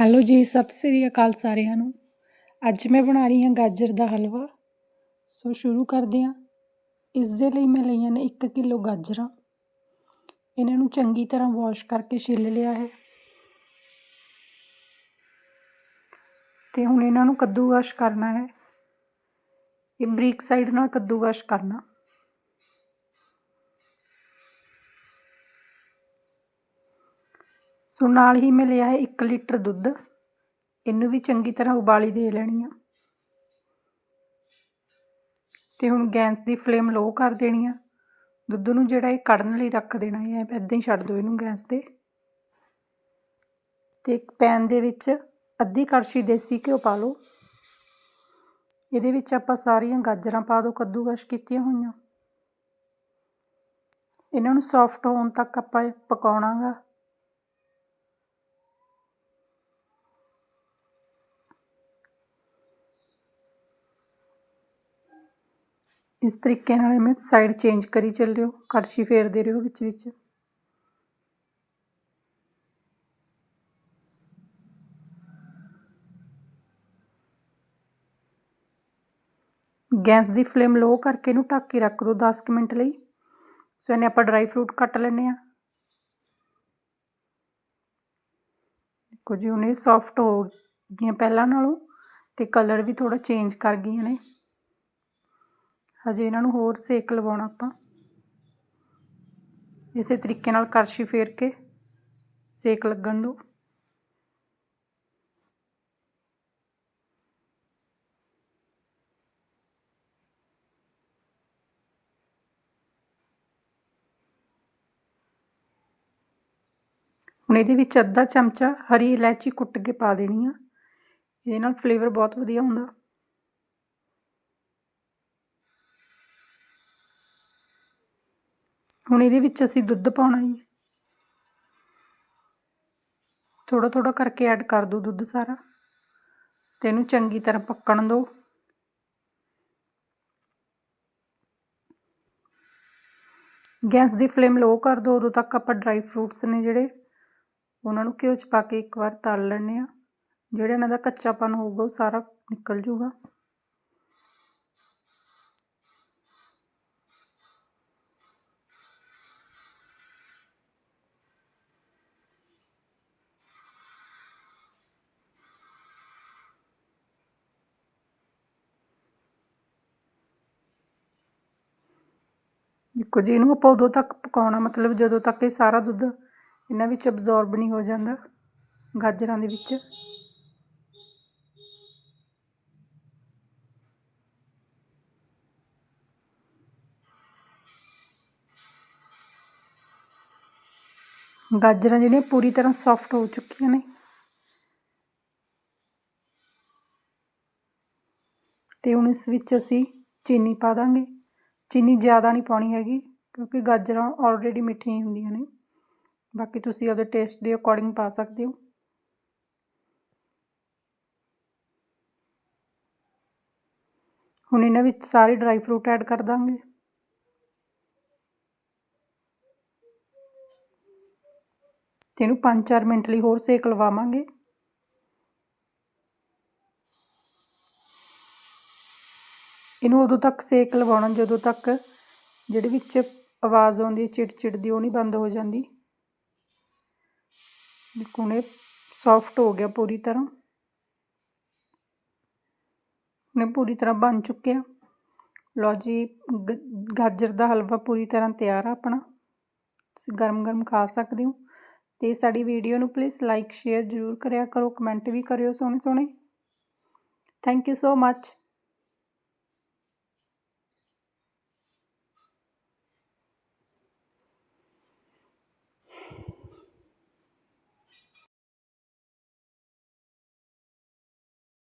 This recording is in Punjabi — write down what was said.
ਹੈਲੋ ਜੀ, ਸਤਿ ਸ੍ਰੀ ਅਕਾਲ ਸਾਰਿਆਂ ਨੂੰ। ਅੱਜ ਮੈਂ ਬਣਾ ਰਹੀ ਹਾਂ ਗਾਜਰ ਦਾ ਹਲਵਾ। ਸੋ ਸ਼ੁਰੂ ਕਰਦੇ ਹਾਂ। ਇਸ ਦੇ ਲਈ ਮੈਂ ਲਈਆਂ ਨੇ 1 ਕਿਲੋ ਗਾਜਰਾਂ। ਇਹਨਾਂ ਨੂੰ ਚੰਗੀ ਤਰ੍ਹਾਂ ਵਾਸ਼ ਕਰਕੇ ਛਿੱਲ ਲਿਆ ਹੈ। ਤੇ ਹੁਣ ਇਹਨਾਂ ਨੂੰ ਕੱਦੂਕਸ਼ ਕਰਨਾ ਹੈ। ਇਹ ਬਰੀਕ ਸਾਈਡ ਨਾਲ ਕੱਦੂਕਸ਼ ਕਰਨਾ। ਸੋ ਨਾਲ ਹੀ ਮੈਂ ਲਿਆ ਹੈ 1 ਲੀਟਰ ਦੁੱਧ। ਇਹਨੂੰ ਵੀ ਚੰਗੀ ਤਰ੍ਹਾਂ ਉਬਾਲੀ ਦੇ ਲੈਣੀ ਆ। ਤੇ ਹੁਣ ਗੈਸ ਦੀ ਫਲੇਮ ਲੋ ਕਰ ਦੇਣੀ ਆ। ਦੁੱਧ ਨੂੰ ਜਿਹੜਾ ਇਹ ਕੱਢਣ ਲਈ ਰੱਖ ਦੇਣਾ ਹੈ ਐਦਾਂ ਹੀ ਛੱਡ ਦਿਓ ਇਹਨੂੰ ਗੈਸ ਤੇ। ਤੇ ਇੱਕ ਪੈਨ ਦੇ ਵਿੱਚ ਅੱਧੀ ਕੜਛੀ ਦੇਸੀ ਘਿਓ ਪਾ ਲਓ। ਇਹਦੇ ਵਿੱਚ ਆਪਾਂ ਸਾਰੀਆਂ ਗਾਜਰਾਂ ਪਾ ਦੋ, ਕੱਦੂਕਸ਼ ਕੀਤੀਆਂ ਹੋਈਆਂ। ਇਹਨਾਂ ਨੂੰ ਸੌਫਟ ਹੋਣ ਤੱਕ ਆਪਾਂ ਪਕਾਉਣਾਗਾ। ਇਸ ਤਰੀਕੇ ਨਾਲ ਮੈਂ ਸਾਈਡ ਚੇਂਜ ਕਰੀ ਚੱਲਿਓ, ਕੜਛੀ ਫੇਰਦੇ ਰਹੋ ਵਿੱਚ ਵਿੱਚ। ਗੈਸ ਦੀ ਫਲੇਮ ਲੋ ਕਰਕੇ ਇਹਨੂੰ ਢੱਕ ਕੇ ਰੱਖ ਦਿਓ 10 ਮਿੰਟ ਲਈ। ਸੋ ਇਹਨੇ ਆਪਾਂ ਡਰਾਈ ਫਰੂਟ ਕੱਟ ਲੈਣੇ ਆ ਦੇਖੋ ਜੀ ਉਹਨੇ ਸੌਫਟ ਹੋ ਗਈਆਂ ਪਹਿਲਾਂ ਨਾਲੋਂ ਤੇ ਕਲਰ ਵੀ ਥੋੜਾ ਚੇਂਜ ਕਰ ਗਈਆਂ ਨੇ। ਹਜੇ ਇਹਨਾਂ ਨੂੰ ਹੋਰ ਸੇਕ ਲਵਾਉਣਾ ਆਪਾਂ। ਇਸੇ ਤਰੀਕੇ ਨਾਲ ਕਰਸ਼ੀ ਫੇਰ ਕੇ ਸੇਕ ਲੱਗਣ ਦਿਓ ਹੁਣ ਇਹਦੇ ਵਿੱਚ ਅੱਧਾ ਚਮਚਾ ਹਰੀ ਇਲਾਇਚੀ ਕੁੱਟ ਕੇ ਪਾ ਦੇਣੀ ਆ। ਇਹਦੇ ਨਾਲ ਫਲੇਵਰ ਬਹੁਤ ਵਧੀਆ ਹੁੰਦਾ। ਹੁਣ ਇਹਦੇ ਵਿੱਚ ਅਸੀਂ ਦੁੱਧ ਪਾਉਣਾ ਜੀ ਥੋੜਾ ਥੋੜਾ ਕਰਕੇ ਐਡ ਕਰ ਦੋ ਦੁੱਧ ਸਾਰਾ ਤੇ ਇਹਨੂੰ ਚੰਗੀ ਤਰ੍ਹਾਂ ਪੱਕਣ ਦਿਓ। ਗੈਸ ਦੀ ਫਲੇਮ ਲੋ ਕਰ ਦਿਓ, ਉਦੋਂ ਤੱਕ ਆਪਾਂ ਡਰਾਈ ਫਰੂਟਸ ਨੇ ਜਿਹੜੇ, ਉਹਨਾਂ ਨੂੰ ਘਿਓ 'ਚ ਪਾ ਕੇ ਇੱਕ ਵਾਰ ਤਲ ਲੈਣੇ ਆ ਜਿਹੜਾ ਇਹਨਾਂ ਦਾ ਕੱਚਾਪਨ ਹੋਊਗਾ, ਉਹ ਸਾਰਾ ਨਿਕਲ ਜਾਊਗਾ। ਦੇਖੋ ਜੀ, ਇਹਨੂੰ ਆਪਾਂ ਉਦੋਂ ਤੱਕ ਪਕਾਉਣਾ, ਮਤਲਬ ਜਦੋਂ ਤੱਕ ਇਹ ਸਾਰਾ ਦੁੱਧ ਇਹਨਾਂ ਵਿੱਚ ਅਬਜ਼ੌਰਬ ਨਹੀਂ ਹੋ ਜਾਂਦਾ, ਗਾਜਰਾਂ ਦੇ ਵਿੱਚ। ਗਾਜਰਾਂ ਜਿਹੜੀਆਂ ਪੂਰੀ ਤਰ੍ਹਾਂ ਸੌਫਟ ਹੋ ਚੁੱਕੀਆਂ ਨੇ। ਤੇ ਹੁਣ ਇਸ ਵਿੱਚ ਅਸੀਂ ਚੀਨੀ ਪਾ ਦਾਂਗੇ। ਚੀਨੀ ਜ਼ਿਆਦਾ ਨਹੀਂ ਪਾਉਣੀ ਹੈਗੀ, ਕਿਉਂਕਿ ਗਾਜਰਾਂ ਆਲਰੇਡੀ ਮਿੱਠੀਆਂ ਹੀ ਹੁੰਦੀਆਂ ਨੇ। ਬਾਕੀ ਤੁਸੀਂ ਉਹਦੇ ਟੇਸਟ ਦੇ ਅਕੋਰਡਿੰਗ ਪਾ ਸਕਦੇ ਹੋ। ਹੁਣ ਇਹਨਾਂ ਵਿੱਚ ਸਾਰੇ ਡਰਾਈ ਫਰੂਟ ਐਡ ਕਰ ਦਾਂਗੇ। ਤੇ ਇਹਨੂੰ 5-4 ਮਿੰਟ ਲਈ ਹੋਰ ਸੇਕ ਲਵਾਵਾਂਗੇ। ਇਹਨੂੰ ਉਦੋਂ ਤੱਕ ਸੇਕ ਲਵਾਉਣਾ, ਜਦੋਂ ਤੱਕ ਜਿਹੜੇ ਵਿੱਚ ਆਵਾਜ਼ ਆਉਂਦੀ ਹੈ, ਚਿੜ ਚਿੜ ਦੀ, ਉਹ ਨਹੀਂ ਬੰਦ ਹੋ ਜਾਂਦੀ। ਦੇਖੋ ਨੇ ਸੌਫਟ ਹੋ ਗਿਆ ਪੂਰੀ ਤਰ੍ਹਾਂ। ਨੇ ਪੂਰੀ ਤਰ੍ਹਾਂ ਬਣ ਚੁੱਕਿਆ। ਲਓ ਜੀ ਗਾਜਰ ਦਾ ਹਲਵਾ ਪੂਰੀ ਤਰ੍ਹਾਂ ਤਿਆਰ ਆ ਆਪਣਾ। ਤੁਸੀਂ ਗਰਮ ਗਰਮ ਖਾ ਸਕਦੇ ਹੋ। ਤੇ ਸਾਡੀ ਵੀਡੀਓ ਨੂੰ ਪਲੀਜ਼ ਲਾਈਕ ਸ਼ੇਅਰ ਜ਼ਰੂਰ ਕਰਿਆ ਕਰੋ ਕਮੈਂਟ ਵੀ ਕਰਿਓ ਸੋਹਣੇ ਸੋਹਣੇ। Thank you so much